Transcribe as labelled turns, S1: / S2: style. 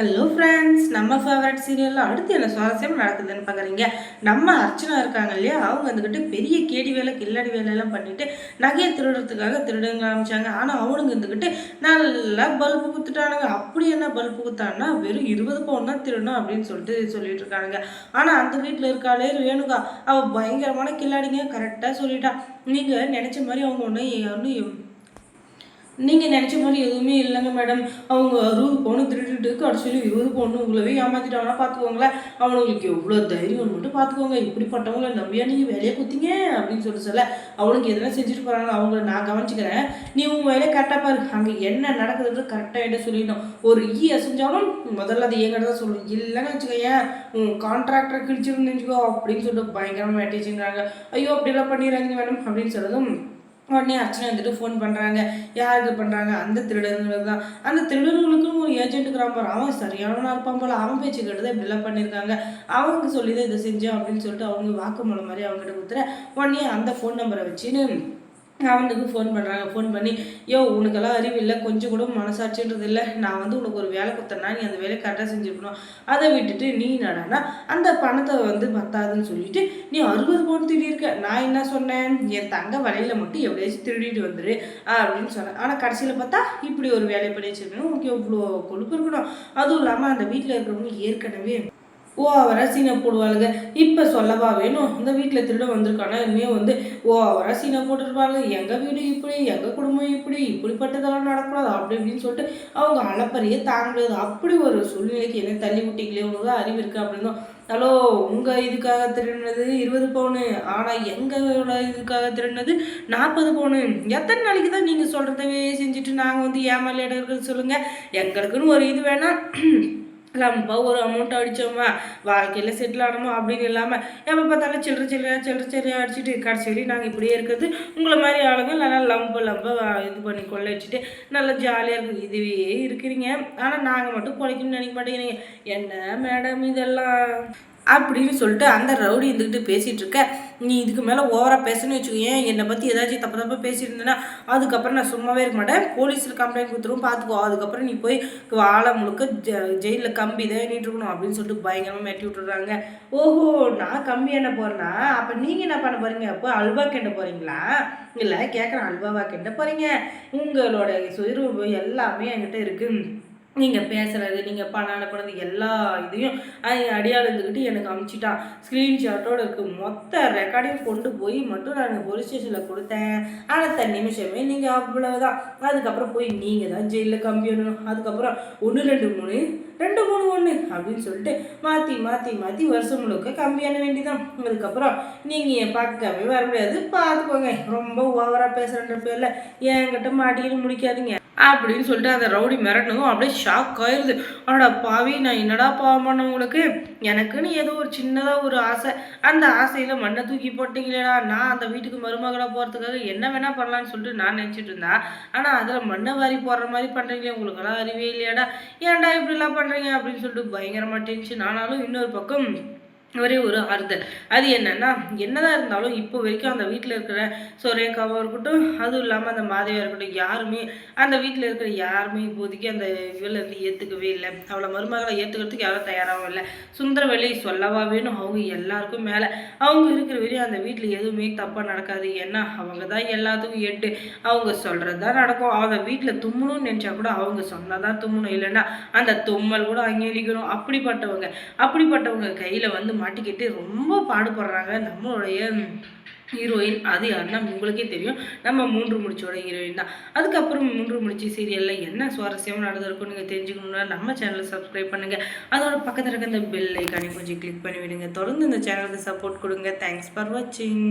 S1: Hello friends நம்ம favourite சீரியலில் அடுத்து என்ன சுவாரஸ்யம் நடக்குதுன்னு பார்க்குறீங்க நம்ம அர்ச்சனா இருக்காங்க இல்லையா? அவங்க வந்துக்கிட்டு பெரிய கேடி வேலை கில்லடி வேலையெல்லாம் பண்ணிவிட்டு நகையை திருடுறதுக்காக திருடுங்க ஆரம்பிச்சாங்க ஆனால் அவனுங்க இருந்துக்கிட்டு நல்லா பல்பு குத்துட்டானுங்க. அப்படி என்ன பல்பு குத்தான்னா வெறும் இருபது பவுன் தான் திருடணும் அப்படின்னு சொல்லிட்டு சொல்லிட்டு இருக்கானுங்க. ஆனால் அந்த வீட்டில் இருக்காளே வேணுகா அவள் பயங்கரமான கில்லாடிங்க கரெக்டாக சொல்லிட்டா. நீங்கள் நினச்ச மாதிரி அவங்க ஒன்று ஒன்றும் நீங்கள் நினச்ச மாதிரி எதுவுமே இல்லைங்க மேடம் அவங்க அறுபது பவுன் திருட்டுட்டு கடைசியில் இருபது பவுன் உங்களவே ஏமாத்திட்டாங்கன்னா பார்த்துக்கோங்களேன் அவனுங்களுக்கு எவ்வளோ தைரியம் மட்டும் பார்த்துக்கோங்க இப்படிப்பட்டவங்களை நம்பியா நீங்கள் வேலையை குத்திங்க அப்படின்னு சொல்லி சொல்ல. அவனுக்கு எதனா செஞ்சுட்டு போகிறாங்க அவங்கள நான் கவனிச்சுக்கிறேன். நீ உங்கள் வேலையை கரெக்டாக பாரு. அங்கே என்ன நடக்குதுன்னு கரெக்டாக என்ன சொல்லிடணும். ஒரு ஈ அசைஞ்சாலும் முதல்ல அது எங்கிட்ட தான் சொல்லணும். இல்லைன்னு வச்சுக்கோயேன் உன் கான்ட்ராக்டரை கிழிச்சிருந்து அப்படின்னு சொல்லிட்டு பயங்கரமாக வேட்டிச்சுங்கிறாங்க ஐயோ அப்படிலாம் பண்ணிடுறாங்க மேடம் அப்படின்னு சொல்லதும் உடனே அர்ச்சனை வந்துட்டு ஃபோன் பண்ணுறாங்க யாருக்கு பண்ணுறாங்க அந்த திருடனுங்களுக்கு தான். அந்த திருடர்களுக்கும் ஒரு ஏஜென்ட் இருக்கிறான் அவன் சரியானவனாக இருப்பான் போல. அவன் பேச்சு கேட்டு இப்படிலாம் பண்ணியிருக்காங்க. அவங்க சொல்லி தான் இதை செஞ்சோம் அப்படின்னு சொல்லிட்டு அவங்க வாக்குமூலம் மாதிரி அவங்ககிட்ட கொடுத்துற உடனே அந்த ஃபோன் நம்பரை வச்சுன்னு அவனுக்கு ஃபோன் பண்ணுறாங்க ஃபோன் பண்ணி யோ உனக்கெல்லாம் அறிவு இல்லை கொஞ்சம் கூட மனசாட்சின்றது இல்லை. நான் வந்து உனக்கு ஒரு வேலை கொடுத்தேன்னா நீ அந்த வேலையை கரெக்டாக செஞ்சுருக்கணும். அதை விட்டுட்டு நீ நடனா அந்த பணத்தை வந்து பத்தாதுன்னு சொல்லிட்டு நீ அறுபது பவுன் திருடியிருக்க. நான் என்ன சொன்னேன்? என் தங்க வலையில் மட்டும் எப்படியாச்சும் திருடிட்டு வந்துடு அப்படின்னு சொன்னேன். ஆனால் கடைசியில் பார்த்தா இப்படி ஒரு வேலையை பண்ணி வச்சிருக்கணும். உனக்கு எவ்வளோ கொழுப்பு இருக்கணும். அதுவும் இல்லாமல் அந்த வீட்டில் இருக்கிறவங்க ஏற்கனவே ஓ அவரை சீனை போடுவாளுங்க. இப்போ சொல்லவா வேணும்? இந்த வீட்டில் திருட வந்திருக்கானா? இனிமேல் வந்து ஓ அவரை சீனை போட்டுருப்பாங்க எங்கள் வீடு இப்படி எங்கள் குடும்பம் இப்படி இப்படிப்பட்டதெல்லாம் நடக்கூடாது அப்படி இப்படின்னு சொல்லிட்டு அவங்க அளப்பறையே தாங்க முடியாது அப்படி ஒரு சூழ்நிலைக்கு என்ன தள்ளி விட்டீங்களே உங்களுக்கு அறிவு இருக்குது அப்படின்னு ஹலோ உங்கள் இதுக்காக திருடினது இருபது பவுனு. ஆனால் எங்களோட இதுக்காக திருடினது நாற்பது பவுனு. எத்தனை நாளைக்கு தான் நீங்கள் சொல்கிறதவே செஞ்சுட்டு நாங்கள் வந்து ஏமாலியிடம் இருக்கிறது சொல்லுங்கள் எங்களுக்குன்னு ஒரு இது வேணாம். லம்பாக ஒரு அமௌண்ட் அடித்தோமா வாழ்க்கையில் செட்டில் ஆனோமா அப்படின்னு இல்லாமல் எப்போ பார்த்தாலும் சில்லற சில்லறையாக சில்லற சில்லறையாக அடிச்சுட்டு கடைசி நாங்கள் இப்படியே இருக்கிறது உங்களை மாதிரி ஆளுங்க நல்லா லம்ப லம்ப இது பண்ணி கொள்ள வச்சுட்டு நல்லா ஜாலியாக இருக்குது இதுவே இருக்கிறீங்க. ஆனால் நாங்கள் மட்டும் பிழைக்கணும்னு நினைக்க மாட்டேங்கிறீங்க. என்ன மேடம் இதெல்லாம்? அப்படின்னு சொல்லிட்டு அந்த ரவுடி இருந்துக்கிட்டு பேசிகிட்டு இருக்க. நீ இதுக்கு மேலே ஓவராக பேசணும்னு வச்சுக்கோயேன் என்னை பற்றி ஏதாச்சும் தப்பு தப்பாக பேசியிருந்தேன்னா அதுக்கப்புறம் நான் சும்மாவே இருக்க மாட்டேன். போலீஸில் கம்ப்ளைண்ட் கொடுத்துருவோம் பார்த்துக்கோ அதுக்கப்புறம் நீ போய் வாழை முழுக்க ஜ ஜெயிலில் கம்பி தான் எண்ணிட்டு இருக்கணும் அப்படின்னு சொல்லிட்டு பயங்கரமாக மெட்டி விட்டுறாங்க ஓஹோ நான் கம்பி என்ன போகிறேன்னா அப்போ நீங்கள் என்ன பண்ண போகிறீங்க அப்போ அல்வா கிண்ட போகிறீங்களா இல்லை கேட்குறேன் அல்வாவா கிண்ட போகிறீங்க உங்களோட சுயரூபம் எல்லாமே என்கிட்ட இருக்குது நீங்கள் பேசுகிறது நீங்கள் பணம் அனுப்புனது எல்லா இதையும் அடியாளந்துக்கிட்டு எனக்கு அமுச்சிட்டான். ஸ்க்ரீன்ஷாட்டோடு இருக்குது மொத்த ரெக்கார்டையும் கொண்டு போய் மட்டும் நான் போலீஸ் ஸ்டேஷனில் கொடுத்தேன். அடுத்த நிமிஷமே நீங்கள் அவ்வளோதான் அதுக்கப்புறம் போய் நீங்கள் தான் ஜெயிலில் கம்பி வரணும் அதுக்கப்புறம் ஒன்று ரெண்டு மூணு ரெண்டு மூணு ஒன்று அப்படின்னு சொல்லிட்டு மாற்றி மாற்றி மாற்றி வருஷம் முழுக்க கம்பி அண்ண வேண்டிதான். அதுக்கப்புறம் நீங்கள் பார்க்கவே வர முடியாது. பார்த்துக்கோங்க. ரொம்ப ஓவராக பேசுகிறன்ற பேரில் என்கிட்ட மாட்டிக்கிட்டு முடிக்காதீங்க அப்படின்னு சொல்லிட்டு அந்த ரவுடி மிரட்டணும் அப்படியே ஷாக் ஆயிடுது அவனோட பாவி நான் என்னடா பாவம் பண்ண உங்களுக்கு? எனக்குன்னு ஏதோ ஒரு சின்னதாக ஒரு ஆசை. அந்த ஆசையில் மண்ணை தூக்கி போட்டீங்களேடா. நான் அந்த வீட்டுக்கு மருமகளாக போகிறதுக்காக என்ன வேணால் பண்ணலான்னு சொல்லிட்டு நான் நினச்சிட்டு இருந்தேன். ஆனால் அதில் மண்ணை வாரி போடுற மாதிரி பண்ணுறீங்களே உங்களுக்கெல்லாம் அறிவே இல்லையாடா? ஏன்டா இப்படிலாம் பண்ணுறீங்க அப்படின்னு சொல்லிட்டு பயங்கரமாக டென்ஷன். ஆனாலும் இன்னொரு பக்கம் ஒரே ஒரு ஆறுதல். அது என்னென்னா என்னதான் இருந்தாலும் இப்போ வரைக்கும் அந்த வீட்டில் இருக்கிற சுரேகாவாக இருக்கட்டும் அதுவும் இல்லாமல் அந்த மாதவியாக இருக்கட்டும் யாருமே அந்த வீட்டில் இருக்கிற யாருமே இப்போதைக்கு அந்த இவளை வந்து ஏற்றுக்கவே இல்லை. அவளை மருமகளை ஏற்றுக்கிறதுக்கு யாரும் தயாராகவும் இல்லை. சுந்தரவெளி சொல்லவா வேணும்? அவங்க எல்லாருக்கும் மேலே. அவங்க இருக்கிற வரையும் அந்த வீட்டில் எதுவுமே தப்பாக நடக்காது. ஏன்னா அவங்க தான் எல்லாத்துக்கும் எட்டு அவங்க சொல்கிறது தான் நடக்கும். அவங்க வீட்டில் தும்மணும்னு நினச்சா கூட அவங்க சொன்னால் தான் தும்மணும். இல்லைன்னா அந்த தும்மல் கூட அங்கீகரிக்கணும். அப்படிப்பட்டவங்க. அப்படிப்பட்டவங்க கையில் வந்து மாட்டிக்கிட்டு ரொம்ப பாடுபடுறாங்க. நம்மளுடைய ஹீரோயின் அது யாருன்னா உங்களுக்கே தெரியும். நம்ம மூன்று முடிச்சோட ஹீரோயின் தான். அதுக்கப்புறம் மூன்று முடிச்சு சீரியலில் என்ன சுவாரஸ்யமாக நடந்திருக்கும் நீங்கள் தெரிஞ்சுக்கணுன்னா நம்ம சேனலை சப்ஸ்கிரைப் பண்ணுங்கள் அதோட பக்கத்தில் இருக்க இந்த பெல் ஐக்கானே கொஞ்சம் கிளிக் பண்ணி விடுங்க தொடர்ந்து இந்த சேனலுக்கு சப்போர்ட் கொடுங்க. தேங்க்ஸ் ஃபார் வாட்சிங்